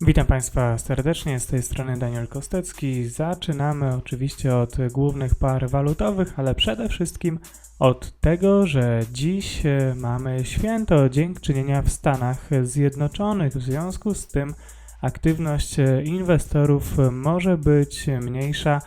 Witam Państwa serdecznie, z tej strony Daniel Kostecki. Zaczynamy oczywiście od głównych par walutowych, ale przede wszystkim od tego, że dziś e, mamy święto Dziękczynienia w Stanach Zjednoczonych. W związku z tym aktywność e, inwestorów e, może być mniejsza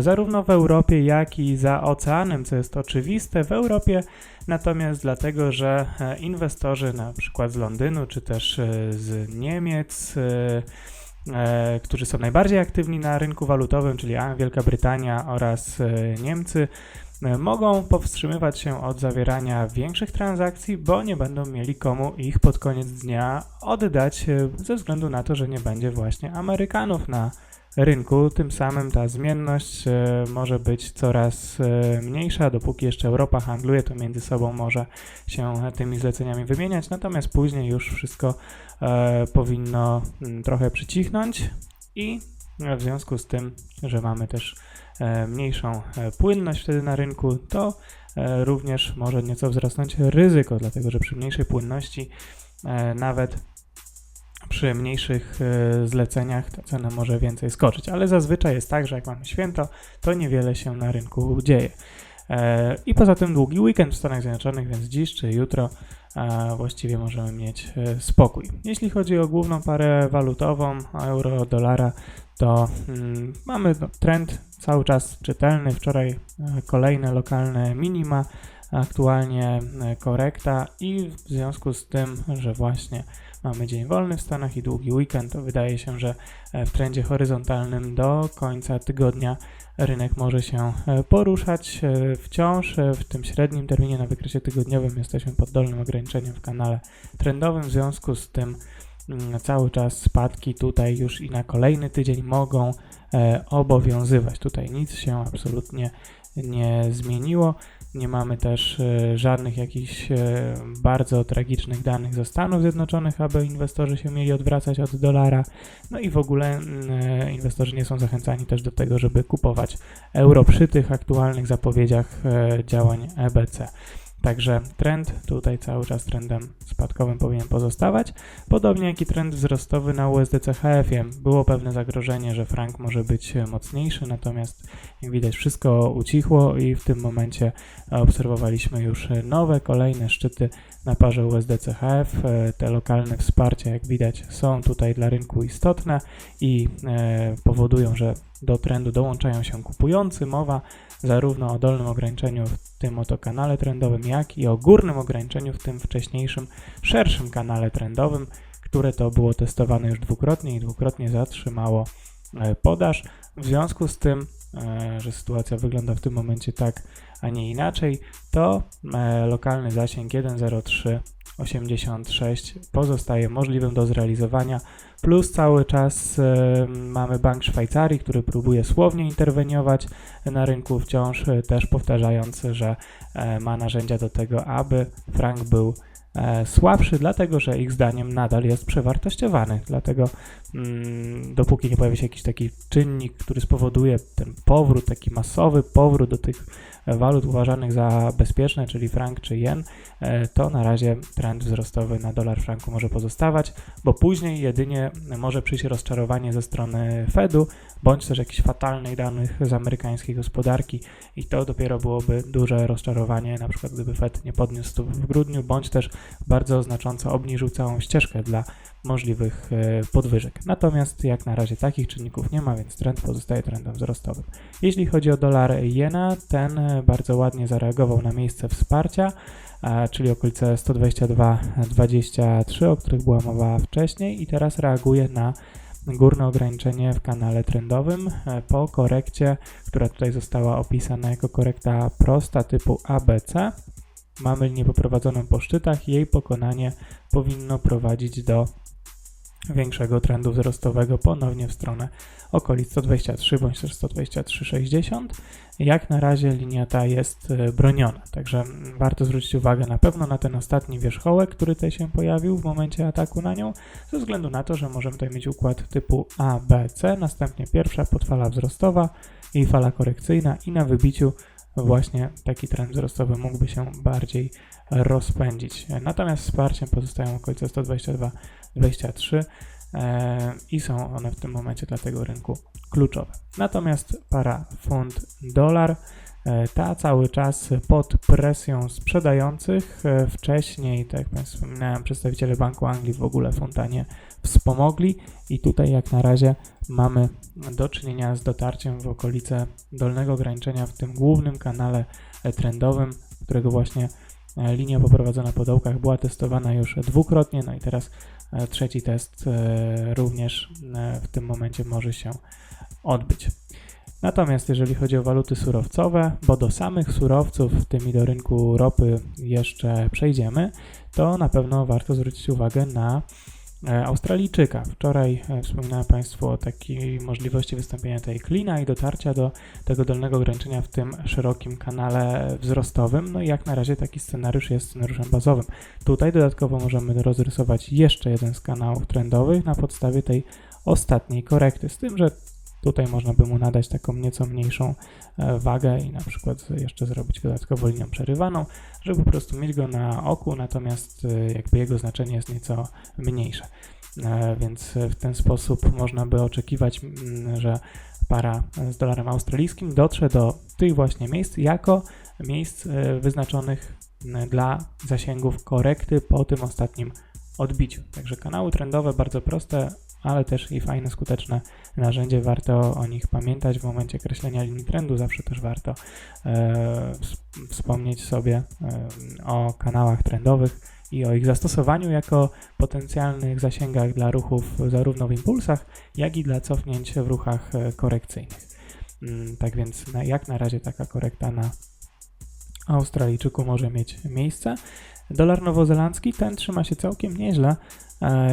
zarówno w Europie, jak i za oceanem, co jest oczywiste w Europie, natomiast dlatego, że e, inwestorzy na przykład z Londynu, czy też e, z Niemiec, e, którzy są najbardziej aktywni na rynku walutowym, czyli Wielka Brytania oraz Niemcy, mogą powstrzymywać się od zawierania większych transakcji, bo nie będą mieli komu ich pod koniec dnia oddać, ze względu na to, że nie będzie właśnie Amerykanów na rynku. Tym samym ta zmienność e, może być coraz e, mniejsza, dopóki jeszcze Europa handluje, to między sobą może się tymi zleceniami wymieniać, natomiast później już wszystko e, powinno mm, trochę przycichnąć i w związku z tym, że mamy też mniejszą płynność wtedy na rynku, to również może nieco wzrosnąć ryzyko, dlatego że przy mniejszej płynności nawet przy mniejszych e, zleceniach ta cena może więcej skoczyć, ale zazwyczaj jest tak, że jak mamy święto, to niewiele się na rynku dzieje. E, I poza tym długi weekend w Stanach Zjednoczonych, więc dziś czy jutro a właściwie możemy mieć e, spokój. Jeśli chodzi o główną parę walutową, euro, dolara, to mm, mamy no, trend cały czas czytelny. Wczoraj e, kolejne lokalne minima, aktualnie e, korekta i w związku z tym, że właśnie mamy dzień wolny w Stanach i długi weekend, to wydaje się, że e, w trendzie horyzontalnym do końca tygodnia rynek może się e, poruszać. Wciąż w tym średnim terminie na wykresie tygodniowym jesteśmy pod dolnym ograniczeniem w kanale trendowym, w związku z tym mm, cały czas spadki tutaj już i na kolejny tydzień mogą obowiązywać. Tutaj nic się absolutnie nie zmieniło. Nie mamy też e, żadnych jakichś e, bardzo tragicznych danych ze Stanów Zjednoczonych, aby inwestorzy się mieli odwracać od dolara. No i w ogóle e, inwestorzy nie są zachęcani też do tego, żeby kupować euro przy tych aktualnych zapowiedziach działań EBC. Także trend tutaj cały czas trendem spadkowym powinien pozostawać. Podobnie jak i trend wzrostowy na USDCHF-ie. Było pewne zagrożenie, że frank może być e, mocniejszy, natomiast jak widać wszystko ucichło i w tym momencie obserwowaliśmy już e, nowe, kolejne szczyty na parze USDCHF. E, Te lokalne wsparcia, jak widać, są tutaj dla rynku istotne i powodują, że do trendu dołączają się kupujący. Mowa zarówno o dolnym ograniczeniu w tym oto kanale trendowym, jak i o górnym ograniczeniu w tym wcześniejszym, szerszym kanale trendowym, które to było testowane już dwukrotnie i dwukrotnie zatrzymało e, podaż. W związku z tym, e, że sytuacja wygląda w tym momencie tak, a nie inaczej, to e, lokalny zasięg 10386 pozostaje możliwym do zrealizowania. Plus cały czas e, mamy Bank Szwajcarii, który próbuje słownie interweniować na rynku, wciąż e, też powtarzając, że e, ma narzędzia do tego, aby frank był słabszy, dlatego że ich zdaniem nadal jest przewartościowany. Dlatego mm, dopóki nie pojawi się jakiś taki czynnik, który spowoduje ten powrót, taki masowy powrót do tych e, walut uważanych za bezpieczne, czyli frank czy jen, e, to na razie trend wzrostowy na dolar franku może pozostawać, bo później jedynie może przyjść rozczarowanie ze strony Fedu, bądź też jakichś fatalnych danych z amerykańskiej gospodarki i to dopiero byłoby duże rozczarowanie, na przykład gdyby Fed nie podniósł stóp w grudniu, bądź też bardzo znacząco obniżył całą ścieżkę dla możliwych e, podwyżek. Natomiast jak na razie takich czynników nie ma, więc trend pozostaje trendem wzrostowym. Jeśli chodzi o dolar jena, ten e, bardzo ładnie zareagował na miejsce wsparcia, czyli okolice 122,23, o których była mowa wcześniej i teraz reaguje na górne ograniczenie w kanale trendowym e, po korekcie, która tutaj została opisana jako korekta prosta typu ABC. Mamy linię poprowadzoną po szczytach, jej pokonanie powinno prowadzić do większego trendu wzrostowego ponownie w stronę okolic 123 bądź też 123,60. Jak na razie linia ta jest e, broniona, także mm, warto zwrócić uwagę na pewno na ten ostatni wierzchołek, który tutaj się pojawił w momencie ataku na nią, ze względu na to, że możemy tutaj mieć układ typu A, B, C, następnie pierwsza podfala wzrostowa i fala korekcyjna i na wybiciu właśnie taki trend wzrostowy mógłby się bardziej rozpędzić. Natomiast wsparciem pozostają okolice 122-23. E, i są one w tym momencie dla tego rynku kluczowe. Natomiast para funt-dolar e, ta cały czas pod presją sprzedających. E, Wcześniej, tak jak Państwu wspominałem, przedstawiciele Banku Anglii w ogóle funta nie wspomogli i tutaj jak na razie mamy do czynienia z dotarciem w okolice dolnego ograniczenia w tym głównym kanale trendowym, którego właśnie linia poprowadzona po dołkach była testowana już dwukrotnie, no i teraz trzeci test e, również e, w tym momencie może się odbyć. Natomiast jeżeli chodzi o waluty surowcowe, bo do samych surowców, w tym i do rynku ropy jeszcze przejdziemy, to na pewno warto zwrócić uwagę na e, Australijczyka. Wczoraj e, wspominałem Państwu o takiej możliwości wystąpienia tej klina i dotarcia do tego dolnego ograniczenia w tym szerokim kanale wzrostowym. No i jak na razie taki scenariusz jest scenariuszem bazowym. Tutaj dodatkowo możemy rozrysować jeszcze jeden z kanałów trendowych na podstawie tej ostatniej korekty, z tym, że tutaj można by mu nadać taką nieco mniejszą e, wagę i na przykład jeszcze zrobić dodatkowo linią przerywaną, żeby po prostu mieć go na oku, natomiast e, jakby jego znaczenie jest nieco mniejsze. E, Więc w ten sposób można by oczekiwać, że para z dolarem australijskim dotrze do tych właśnie miejsc jako miejsc wyznaczonych dla zasięgów korekty po tym ostatnim odbiciu. Także kanały trendowe bardzo proste, ale też i fajne, skuteczne narzędzie. Warto o nich pamiętać w momencie kreślenia linii trendu. Zawsze też warto e, ws- wspomnieć sobie e, o kanałach trendowych i o ich zastosowaniu jako potencjalnych zasięgach dla ruchów zarówno w impulsach, jak i dla cofnięć w ruchach e, korekcyjnych. Mm, Tak więc na, jak na razie taka korekta na Australijczyku może mieć miejsce. Dolar nowozelandzki ten trzyma się całkiem nieźle,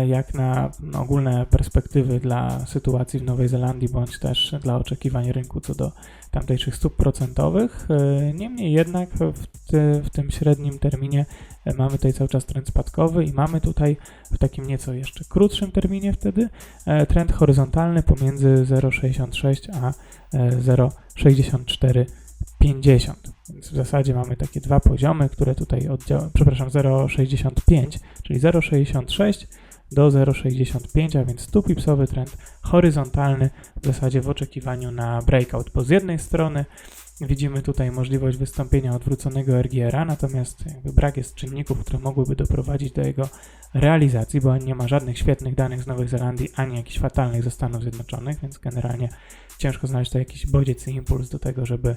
jak na ogólne perspektywy dla sytuacji w Nowej Zelandii, bądź też dla oczekiwań rynku co do tamtejszych stóp procentowych. E, Niemniej jednak w, ty, w tym średnim terminie e, mamy tutaj cały czas trend spadkowy i mamy tutaj w takim nieco jeszcze krótszym terminie wtedy e, trend horyzontalny pomiędzy 0,66 a e, 0,6450. Więc w zasadzie mamy takie dwa poziomy, które tutaj oddziałują, przepraszam, 0,65, czyli 0,66 do 0,65, a więc stupipsowy trend horyzontalny w zasadzie w oczekiwaniu na breakout, bo z jednej strony widzimy tutaj możliwość wystąpienia odwróconego RGR-a, natomiast brak jest czynników, które mogłyby doprowadzić do jego realizacji, bo nie ma żadnych świetnych danych z Nowej Zelandii, ani jakichś fatalnych ze Stanów Zjednoczonych, więc generalnie ciężko znaleźć tutaj jakiś bodziec i impuls do tego, żeby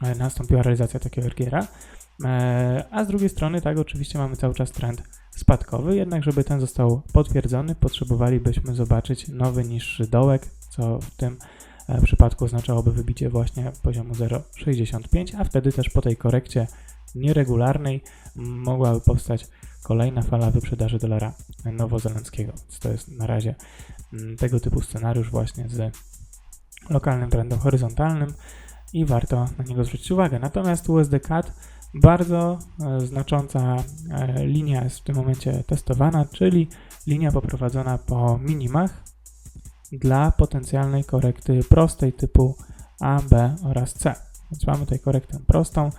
nastąpiła realizacja takiego RGR-a. E, A z drugiej strony, tak, oczywiście mamy cały czas trend spadkowy, jednak żeby ten został potwierdzony, potrzebowalibyśmy zobaczyć nowy niższy dołek, co w tym e, przypadku oznaczałoby wybicie właśnie poziomu 0,65, a wtedy też po tej korekcie nieregularnej mogłaby powstać kolejna fala wyprzedaży dolara nowozelandzkiego. To jest na razie m, tego typu scenariusz właśnie z lokalnym trendem horyzontalnym i warto na niego zwrócić uwagę. Natomiast USD CAD bardzo e, znacząca e, linia jest w tym momencie testowana, czyli linia poprowadzona po minimach dla potencjalnej korekty prostej typu A, B oraz C. Więc mamy tutaj korektę prostą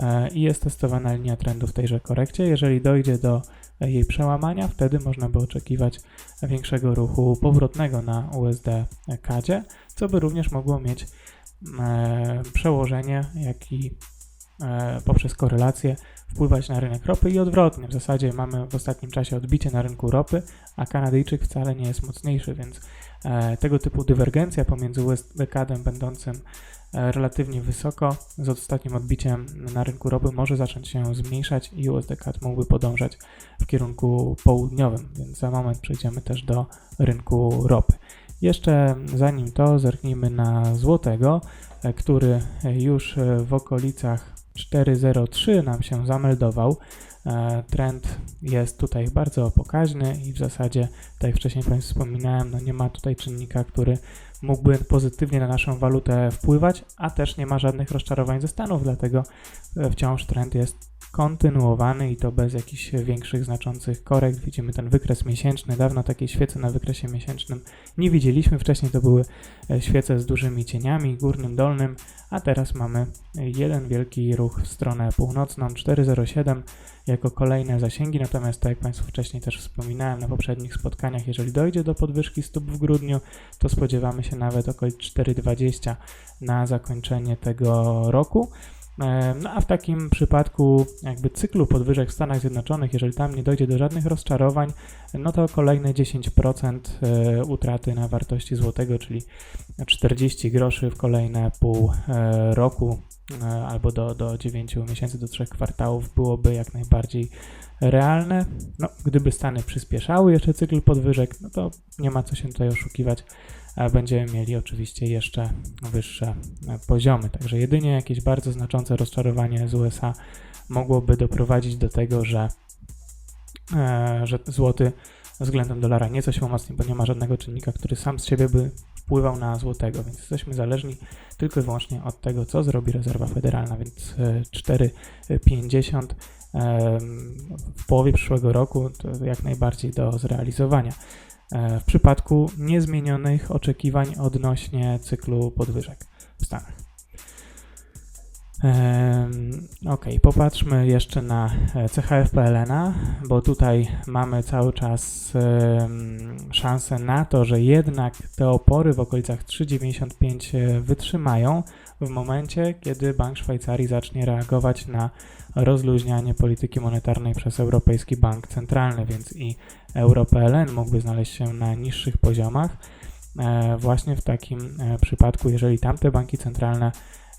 e, i jest testowana linia trendu w tejże korekcie. Jeżeli dojdzie do jej przełamania, wtedy można by oczekiwać większego ruchu powrotnego na USD CAD, co by również mogło mieć przełożenie, jak i e, poprzez korelację wpływać na rynek ropy i odwrotnie. W zasadzie mamy w ostatnim czasie odbicie na rynku ropy, a Kanadyjczyk wcale nie jest mocniejszy, więc e, tego typu dywergencja pomiędzy USD CAD-em będącym e, relatywnie wysoko z ostatnim odbiciem na rynku ropy może zacząć się zmniejszać i USD CAD mógłby podążać w kierunku południowym, więc za moment przejdziemy też do rynku ropy. Jeszcze zanim to zerknijmy na złotego, e, który już e, w okolicach 4.03 nam się zameldował. E, Trend jest tutaj bardzo pokaźny i w zasadzie, tak jak wcześniej Państwu wspominałem, no nie ma tutaj czynnika, który mógłby pozytywnie na naszą walutę wpływać, a też nie ma żadnych rozczarowań ze Stanów, dlatego e, wciąż trend jest kontynuowany i to bez jakichś większych, znaczących korekt. Widzimy ten wykres miesięczny. Dawno takiej świecy na wykresie miesięcznym nie widzieliśmy. Wcześniej to były e, świece z dużymi cieniami, górnym, dolnym, a teraz mamy jeden wielki ruch w stronę północną, 407 jako kolejne zasięgi, natomiast tak jak Państwu wcześniej też wspominałem na poprzednich spotkaniach, jeżeli dojdzie do podwyżki stóp w grudniu, to spodziewamy się nawet okolic 4,20 na zakończenie tego roku. E, No a w takim przypadku jakby cyklu podwyżek w Stanach Zjednoczonych, jeżeli tam nie dojdzie do żadnych rozczarowań, no to kolejne 10% e, utraty na wartości złotego, czyli 40 groszy w kolejne pół e, roku albo do, do 9 miesięcy, do 3 kwartałów byłoby jak najbardziej realne. No, gdyby Stany przyspieszały jeszcze cykl podwyżek, no to nie ma co się tutaj oszukiwać, będziemy mieli oczywiście jeszcze wyższe e, poziomy. Także jedynie jakieś bardzo znaczące rozczarowanie z USA mogłoby doprowadzić do tego, że, e, że złoty względem dolara nieco się umocni, bo nie ma żadnego czynnika, który sam z siebie by wpływał na złotego, więc jesteśmy zależni tylko i wyłącznie od tego, co zrobi rezerwa federalna, więc e, 4,50 em, w połowie przyszłego roku to jak najbardziej do zrealizowania. E, W przypadku niezmienionych oczekiwań odnośnie cyklu podwyżek w Stanach. Ok, popatrzmy jeszcze na e, CHF PLN, bo tutaj mamy cały czas szansę na to, że jednak te opory w okolicach 3,95 e, wytrzymają w momencie, kiedy Bank Szwajcarii zacznie reagować na rozluźnianie polityki monetarnej przez Europejski Bank Centralny, więc i euro PLN mógłby znaleźć się na niższych poziomach. E, Właśnie w takim e, przypadku, jeżeli tamte banki centralne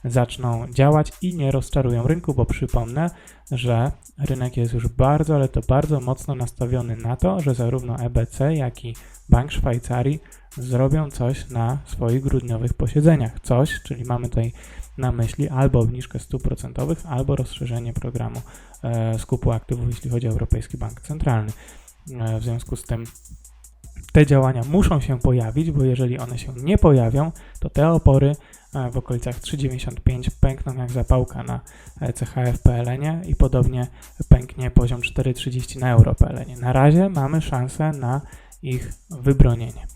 zaczną działać i nie rozczarują rynku, bo przypomnę, że rynek jest już bardzo, ale to bardzo mocno nastawiony na to, że zarówno EBC, jak i Bank Szwajcarii zrobią coś na swoich grudniowych posiedzeniach. Coś, czyli mamy tutaj na myśli albo obniżkę stóp procentowych, albo rozszerzenie programu e, skupu aktywów, jeśli chodzi o Europejski Bank Centralny. E, w związku z tym te działania muszą się pojawić, bo jeżeli one się nie pojawią, to te opory e, w okolicach 3,95 pękną jak zapałka na e, CHF PLN i podobnie pęknie poziom 4,30 na euro PLN. Na razie mamy szansę na ich wybronienie.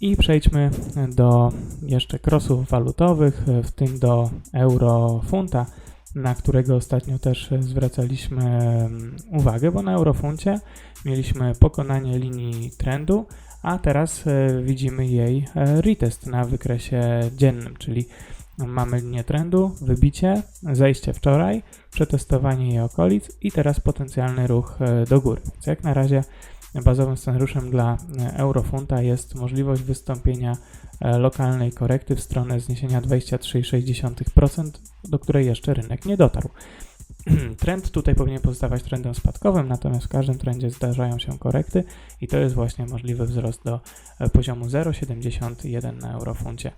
I przejdźmy do jeszcze krosów walutowych, w tym do euro-funta, na którego ostatnio też zwracaliśmy mm, uwagę, bo na eurofuncie mieliśmy pokonanie linii trendu, a teraz e, widzimy jej e, retest na wykresie dziennym, czyli mamy linię trendu, wybicie, zejście wczoraj, przetestowanie jej okolic i teraz potencjalny ruch e, do góry. Więc jak na razie bazowym scenariuszem dla e, eurofunta jest możliwość wystąpienia e, lokalnej korekty w stronę zniesienia 23,6%, do której jeszcze rynek nie dotarł. Trend tutaj powinien pozostawać trendem spadkowym, natomiast w każdym trendzie zdarzają się korekty i to jest właśnie możliwy wzrost do e, poziomu 0,71 na eurofuncie.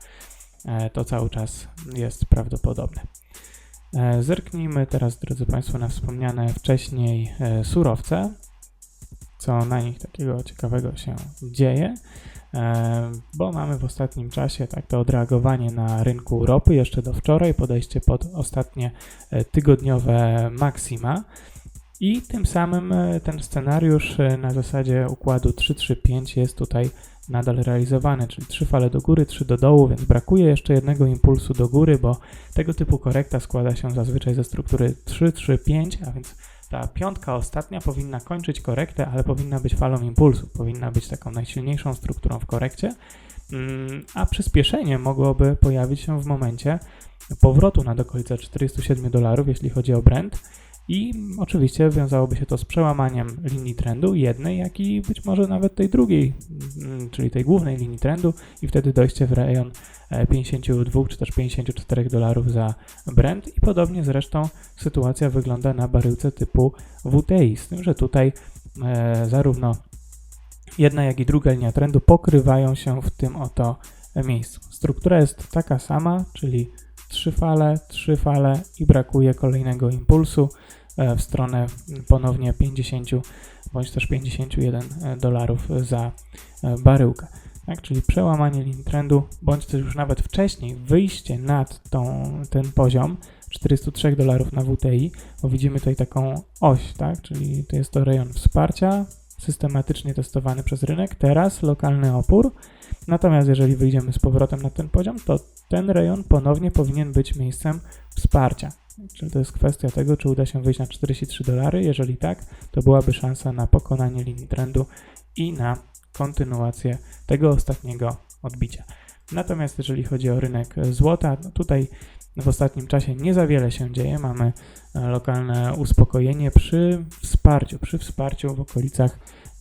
To cały czas jest prawdopodobne. Zerknijmy teraz, drodzy Państwo, na wspomniane wcześniej surowce, co na nich takiego ciekawego się dzieje, e, bo mamy w ostatnim czasie tak to odreagowanie na rynku ropy jeszcze do wczoraj, podejście pod ostatnie e, tygodniowe maksima. I tym samym e, ten scenariusz na zasadzie układu 3-3-5 jest tutaj nadal realizowany, czyli trzy fale do góry, trzy do dołu, więc brakuje jeszcze jednego impulsu do góry, bo tego typu korekta składa się zazwyczaj ze struktury 3-3-5, a więc ta piątka ostatnia powinna kończyć korektę, ale powinna być falą impulsu, powinna być taką najsilniejszą strukturą w korekcie, Mm, a przyspieszenie mogłoby pojawić się w momencie powrotu na okolice 47 dolarów, jeśli chodzi o Brent. I oczywiście wiązałoby się to z przełamaniem linii trendu jednej, jak i być może nawet tej drugiej, mm, czyli tej głównej linii trendu, i wtedy dojście w rejon e, 52 czy też 54 dolarów za Brent. I podobnie zresztą sytuacja wygląda na baryłce typu WTI, z tym, że tutaj e, zarówno jedna, jak i druga linia trendu pokrywają się w tym oto miejscu. Struktura jest taka sama, czyli trzy fale, trzy fale i brakuje kolejnego impulsu e, w stronę ponownie 50 bądź też 51 dolarów za e, baryłkę. Tak, czyli przełamanie linii trendu, bądź też już nawet wcześniej wyjście nad tą, ten poziom 403 dolarów na WTI, bo widzimy tutaj taką oś, tak? Czyli to jest to rejon wsparcia, systematycznie testowany przez rynek, teraz lokalny opór. Natomiast jeżeli wyjdziemy z powrotem na ten poziom, to ten rejon ponownie powinien być miejscem wsparcia. Czyli to jest kwestia tego, czy uda się wyjść na 43 dolary. Jeżeli tak, to byłaby szansa na pokonanie linii trendu i na kontynuację tego ostatniego odbicia. Natomiast jeżeli chodzi o rynek złota, no tutaj w ostatnim czasie nie za wiele się dzieje. Mamy lokalne uspokojenie przy wsparciu, przy wsparciu w okolicach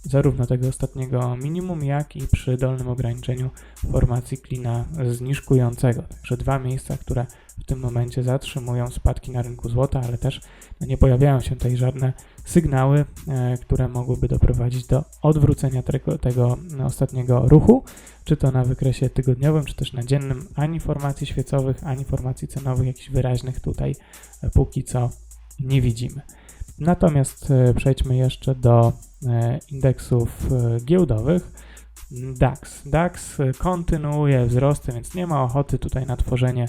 zarówno tego ostatniego minimum, jak i przy dolnym ograniczeniu formacji klina zniżkującego. Także dwa miejsca, które w tym momencie zatrzymują spadki na rynku złota, ale też no, nie pojawiają się tutaj żadne sygnały, e, które mogłyby doprowadzić do odwrócenia tego, tego ostatniego ruchu, czy to na wykresie tygodniowym, czy też na dziennym, ani formacji świecowych, ani formacji cenowych jakichś wyraźnych tutaj e, póki co nie widzimy. Natomiast e, przejdźmy jeszcze do e, indeksów e, giełdowych. DAX. DAX kontynuuje wzrosty, więc nie ma ochoty tutaj na tworzenie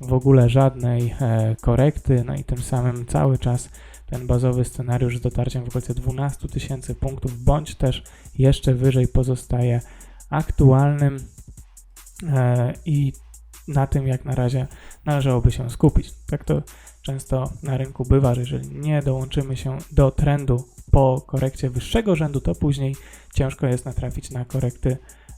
w ogóle żadnej korekty, no i tym samym cały czas ten bazowy scenariusz z dotarciem w okolice 12 tysięcy punktów, bądź też jeszcze wyżej pozostaje aktualnym i na tym jak na razie należałoby się skupić. Tak to często na rynku bywa, że jeżeli nie dołączymy się do trendu po korekcie wyższego rzędu, to później ciężko jest natrafić na korekty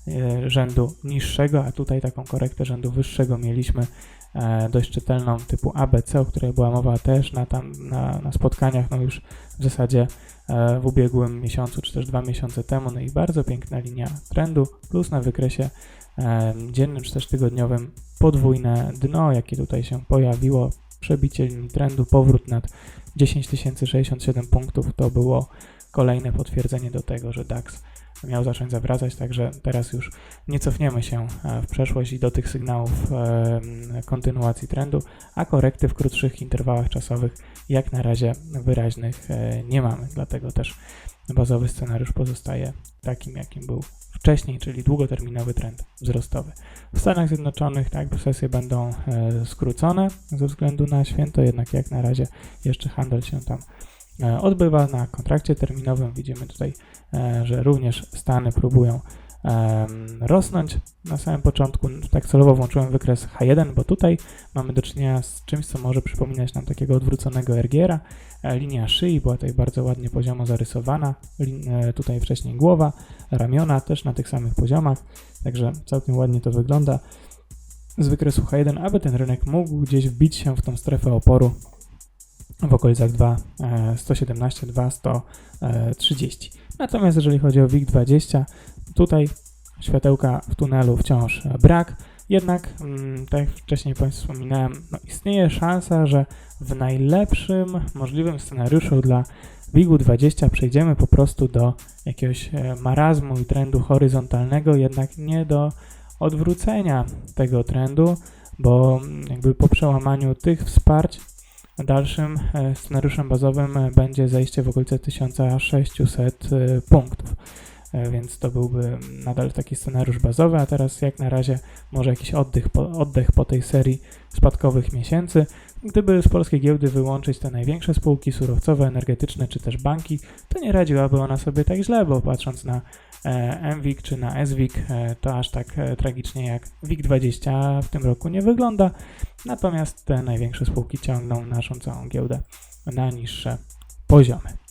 e, rzędu niższego, a tutaj taką korektę rzędu wyższego mieliśmy e, dość czytelną typu ABC, o której była mowa też na, tam, na, na spotkaniach, no już w zasadzie e, w ubiegłym miesiącu, czy też dwa miesiące temu, no i bardzo piękna linia trendu, plus na wykresie dziennym, czy też tygodniowym podwójne dno, jakie tutaj się pojawiło, przebicie trendu, powrót nad 10 067 punktów, to było kolejne potwierdzenie do tego, że DAX miał zacząć zawracać, także teraz już nie cofniemy się e, w przeszłość i do tych sygnałów e, kontynuacji trendu, a korekty w krótszych interwałach czasowych jak na razie wyraźnych e, nie mamy, dlatego też bazowy scenariusz pozostaje takim, jakim był wcześniej, czyli długoterminowy trend wzrostowy. W Stanach Zjednoczonych tak, sesje będą skrócone ze względu na święto, jednak jak na razie jeszcze handel się tam odbywa na kontrakcie terminowym. Widzimy tutaj, e, że również Stany próbują rosnąć. Na samym początku tak celowo włączyłem wykres H1, bo tutaj mamy do czynienia z czymś, co może przypominać nam takiego odwróconego RGR-a. E, Linia szyi była tutaj bardzo ładnie poziomo zarysowana. E, tutaj wcześniej głowa, ramiona też na tych samych poziomach, także całkiem ładnie to wygląda. Z wykresu H1, aby ten rynek mógł gdzieś wbić się w tą strefę oporu w okolicach 2, e, 117, 2, 130. Natomiast jeżeli chodzi o WIG20, tutaj światełka w tunelu wciąż brak. Jednak, mm, tak jak wcześniej Państwu wspominałem, no istnieje szansa, że w najlepszym możliwym scenariuszu dla WIG-u 20 przejdziemy po prostu do jakiegoś e, marazmu i trendu horyzontalnego, jednak nie do odwrócenia tego trendu, bo mm, jakby po przełamaniu tych wsparć dalszym e, scenariuszem bazowym e, będzie zejście w okolice 1600 e, punktów. Więc to byłby nadal taki scenariusz bazowy, a teraz jak na razie może jakiś oddech po, oddech po tej serii spadkowych miesięcy. Gdyby z polskiej giełdy wyłączyć te największe spółki surowcowe, energetyczne czy też banki, to nie radziłaby ona sobie tak źle, bo patrząc na MWIG czy na SWIG, e, to aż tak e, tragicznie jak WIG20 w tym roku nie wygląda. Natomiast te największe spółki ciągną naszą całą giełdę na niższe poziomy.